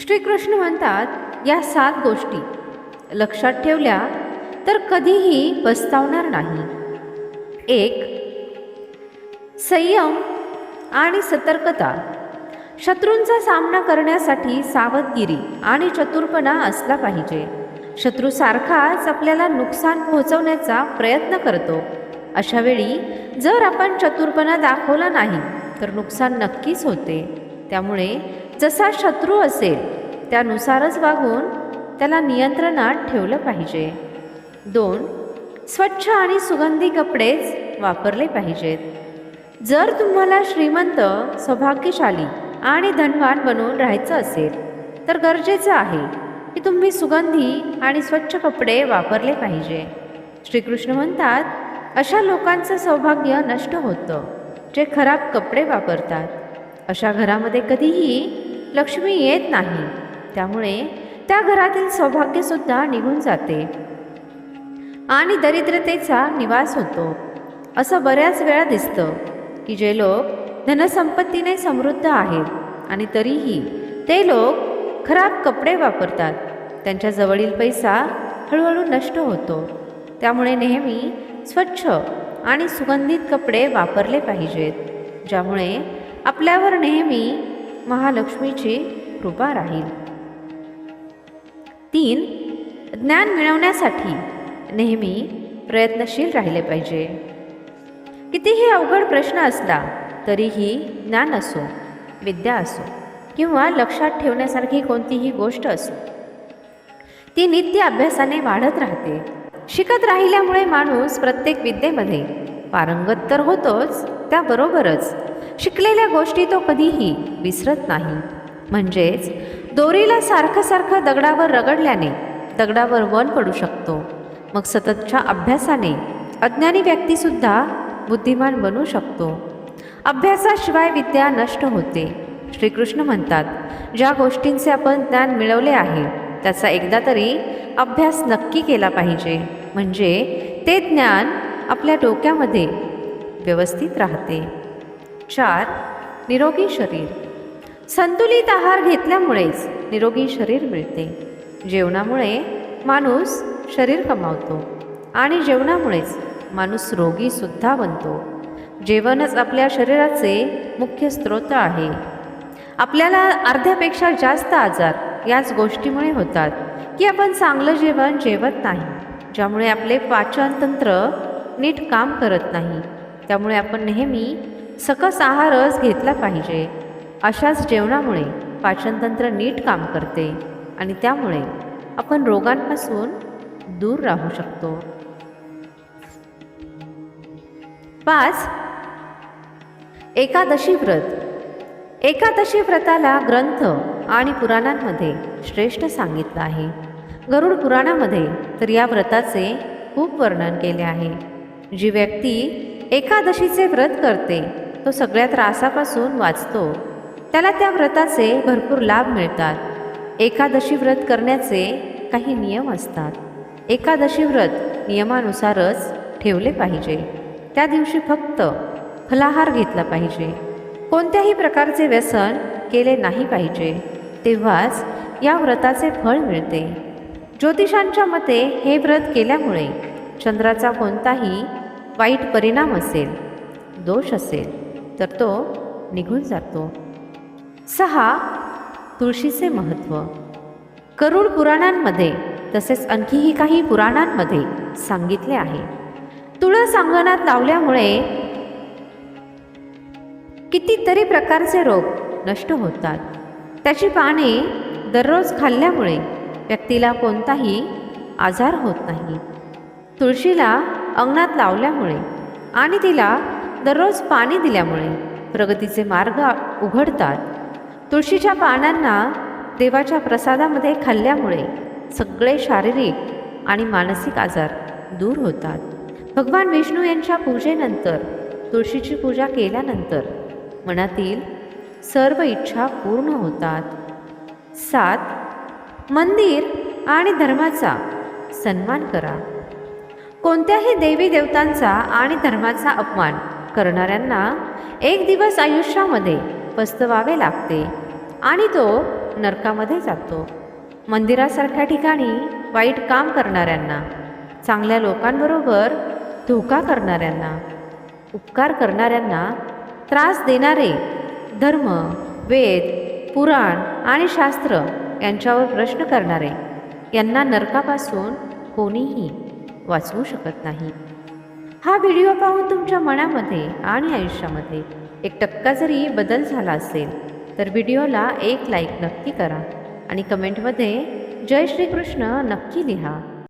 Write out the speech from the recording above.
श्रीकृष्ण म्हणतात या सात गोष्टी लक्षात ठेवल्या तर कधीही पस्तावणार नाही. एक संयम आणि सतर्कता. शत्रूंचा सामना करण्यासाठी सावधगिरी आणि चतुरपणा असला पाहिजे. शत्रू सारखाच आपल्याला नुकसान पोहोचवण्याचा प्रयत्न करतो. अशा वेळी जर आपण चतुरपणा दाखवला नाही तर नुकसान नक्कीच होते. त्यामुळे जसा शत्रू असेल त्यानुसारच वागून त्याला नियंत्रणात ठेवलं पाहिजे. दोन स्वच्छ आणि सुगंधी कपडेच वापरले पाहिजेत. जर तुम्हाला श्रीमंत सौभाग्यशाली आणि धनवान बनवून राहायचं असेल तर गरजेचं आहे की तुम्ही सुगंधी आणि स्वच्छ कपडे वापरले पाहिजे. श्रीकृष्ण म्हणतात अशा लोकांचं सौभाग्य नष्ट होतं जे खराब कपडे वापरतात. अशा घरामध्ये कधीही लक्ष्मी येत नाही. त्यामुळे त्या घरातील सौभाग्यसुद्धा निघून जाते. आणि दरिद्रतेचा निवास होतो. असं बऱ्याच वेळा दिसतं की जे लोक धनसंपत्तीने समृद्ध आहेत आणि तरीही ते लोक खराब कपडे वापरतात. त्यांच्या जवळील पैसा हळूहळू नष्ट होतो. त्यामुळे नेहमी स्वच्छ आणि सुगंधित कपडे वापरले पाहिजेत ज्यामुळे आपल्यावर नेहमी महालक्ष्मीची कृपा राहील. तीन ज्ञान मिळवण्यासाठी नेहमी प्रयत्नशील राहिले पाहिजे. कितीही अवघड प्रश्न असला तरीही ज्ञान असो विद्या असो किंवा लक्षात ठेवण्यासारखी कोणतीही गोष्ट असो ती नित्य अभ्यासाने वाढत राहते. शिकत राहिल्यामुळे माणूस प्रत्येक विद्येमध्ये पारंगत तर होतोच त्याबरोबरच शिकलेल्या गोष्टी तो कधीही विसरत नाही. म्हणजेच दोरीला सारखं सारखं दगडावर रगडल्याने दगडावर वन पडू शकतो. मग सततच्या अभ्यासाने अज्ञानी व्यक्तीसुद्धा बुद्धिमान बनू शकतो. अभ्यासाशिवाय विद्या नष्ट होते. श्रीकृष्ण म्हणतात ज्या गोष्टींचे आपण ज्ञान मिळवले आहे त्याचा एकदा तरी अभ्यास नक्की केला पाहिजे. म्हणजे ते ज्ञान आपल्या डोक्यामध्ये व्यवस्थित राहते. चार निरोगी शरीर. संतुलित आहार घेतल्यामुळेच निरोगी शरीर मिळते. जेवणामुळे माणूस शरीर कमावतो आणि जेवणामुळेच माणूस रोगीसुद्धा बनतो. जेवणच आपल्या शरीराचे मुख्य स्रोत आहे. आपल्याला अर्ध्यापेक्षा जास्त आजार याच गोष्टीमुळे होतात की आपण चांगलं जेवण जेवत नाही ज्यामुळे आपले पाचनतंत्र नीट काम करत नाही. त्यामुळे आपण नेहमी सकस आहारच घेतला पाहिजे. अशाच जेवणामुळे पाचनतंत्र नीट काम करते आणि त्यामुळे आपण रोगांपासून दूर राहू शकतो. पाच. एकादशी व्रत. एकादशी व्रताला ग्रंथ आणि पुराणांमध्ये श्रेष्ठ सांगितलं आहे. गरुड पुराणामध्ये तर या व्रताचे खूप वर्णन केले आहे. जी व्यक्ती एकादशीचे व्रत करते तो सगळ्या त्रासापासून वाचतो. त्याला त्या व्रताचे भरपूर लाभ मिळतात. एकादशी व्रत करण्याचे काही नियम असतात. एकादशी व्रत नियमानुसारच ठेवले पाहिजे. त्या दिवशी फक्त फलाहार घेतला पाहिजे. कोणत्याही प्रकारचे व्यसन केले नाही पाहिजे. तेव्हाच या व्रताचे फळ मिळते. ज्योतिषांच्या मते हे व्रत केल्यामुळे चंद्राचा कोणताही वाईट परिणाम असेल दोष असेल. तर तो निघून जातो. सहा तुळशीचे महत्त्व करुड पुराणांमध्ये तसेच आणखीही काही पुराणांमध्ये सांगितले आहे. तुळस अंगणात लावल्यामुळे कितीतरी प्रकारचे रोग नष्ट होतात. त्याची पाने दररोज खाल्ल्यामुळे व्यक्तीला कोणताही आजार होत नाही. तुळशीला अंगणात लावल्यामुळे आणि तिला दररोज पाणी दिल्यामुळे प्रगतीचे मार्ग उघडतात. तुळशीच्या पानांना देवाच्या प्रसादामध्ये खाल्ल्यामुळे सगळे शारीरिक आणि मानसिक आजार दूर होतात. भगवान विष्णू यांच्या पूजेनंतर तुळशीची पूजा केल्यानंतर मनातील सर्व इच्छा पूर्ण होतात. सात मंदिर आणि धर्माचा सन्मान करा. कोणत्याही देवी देवतांचा आणि धर्माचा अपमान करणाऱ्यांना एक दिवस आयुष्यामध्ये पस्तवावे लागते आणि तो नरकामध्ये जातो. मंदिरासारख्या ठिकाणी वाईट काम करणाऱ्यांना चांगल्या लोकांबरोबर धोका करणाऱ्यांना उपकार करणाऱ्यांना त्रास देणारे धर्म वेद पुराण आणि शास्त्र यांच्यावर प्रश्न करणारे यांना नरकापासून कोणीही वाचवू शकत नाही. हा व्हिडिओ पाहून तुमच्या मनामध्ये आणि आयुष्यामध्ये एक टक्का जरी बदल झाला असेल तर व्हिडिओला एक लाईक नक्की करा आणि कमेंटमध्ये जय श्रीकृष्ण नक्की लिहा.